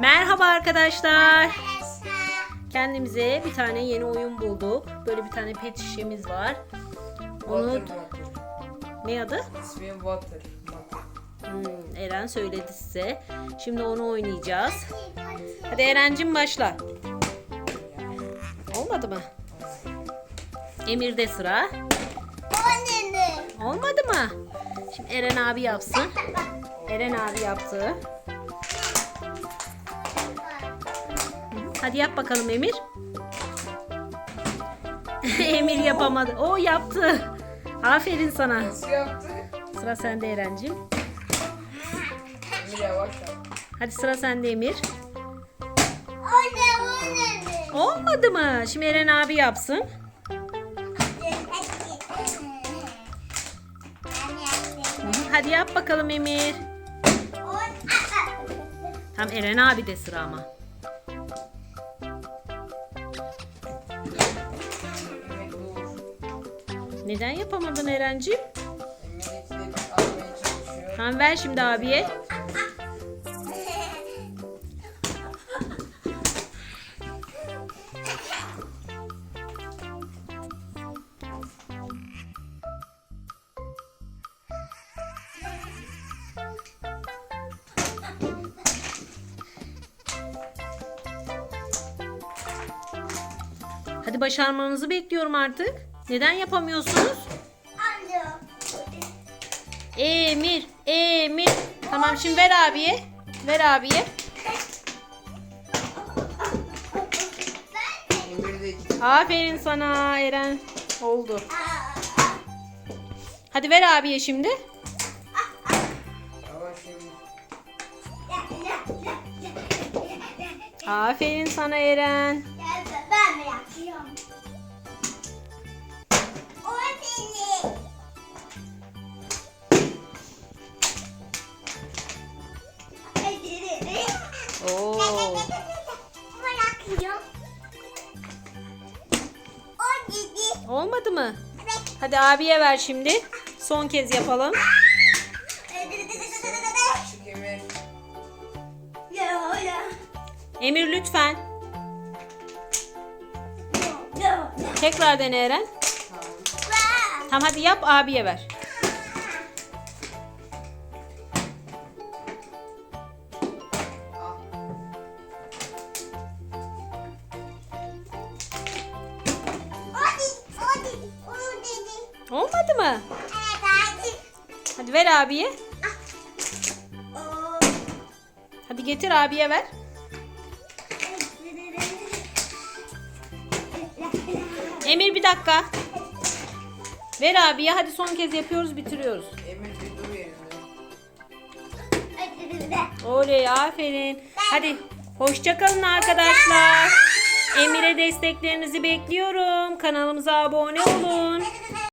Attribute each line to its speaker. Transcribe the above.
Speaker 1: Merhaba arkadaşlar. Kendimize bir tane yeni oyun bulduk. Böyle bir tane pet şişemiz var. Onu
Speaker 2: Water water.
Speaker 1: ne adı?
Speaker 2: İsmi water.
Speaker 1: Hmm, Eren söyledi size. Şimdi onu oynayacağız. Hadi Eren'cim başla. Olmadı mı? Emir'de sıra. Olmadı mı? Şimdi Eren abi yapsın. Eren abi yaptı. Hadi yap bakalım Emir. Emir yapamadı. O yaptı. Aferin sana.
Speaker 2: Nasıl yaptı?
Speaker 1: Sıra sende Eren'cim.
Speaker 2: Emir yavaş yap.
Speaker 1: Hadi sıra sende Emir. Olmadı mı? Şimdi Eren abi yapsın. Hadi yap bakalım Emir. Tam Eren abi de sıra ama. Neden yapamadın
Speaker 2: atmaya çalışıyor.
Speaker 1: Tamam ver şimdi abiye. Hadi başarmanızı bekliyorum artık. Neden yapamıyorsunuz? Emir, Emir. Tamam şimdi ver abiye. Ver abiye. Aferin sana Eren. Oldu. Hadi ver abiye şimdi. Aferin sana Eren.
Speaker 3: Ben mi yapıyorum? O dedi.
Speaker 1: Olmadı mı? Hadi abiye ver şimdi. Son kez yapalım.
Speaker 2: Emir.
Speaker 1: Lütfen. Tekrar dene Eren.
Speaker 2: Tamam
Speaker 1: hadi yap abiye ver. Olmadı mı?
Speaker 3: Evet hadi.
Speaker 1: Hadi ver abiye.
Speaker 3: O.
Speaker 1: Hadi getir abiye ver. Emir bir dakika. Ver abiye. Hadi son kez yapıyoruz bitiriyoruz.
Speaker 2: Emir bir dur.
Speaker 1: Oley aferin. Hadi hoşçakalın arkadaşlar. Emir'e desteklerinizi bekliyorum. Kanalımıza abone olun.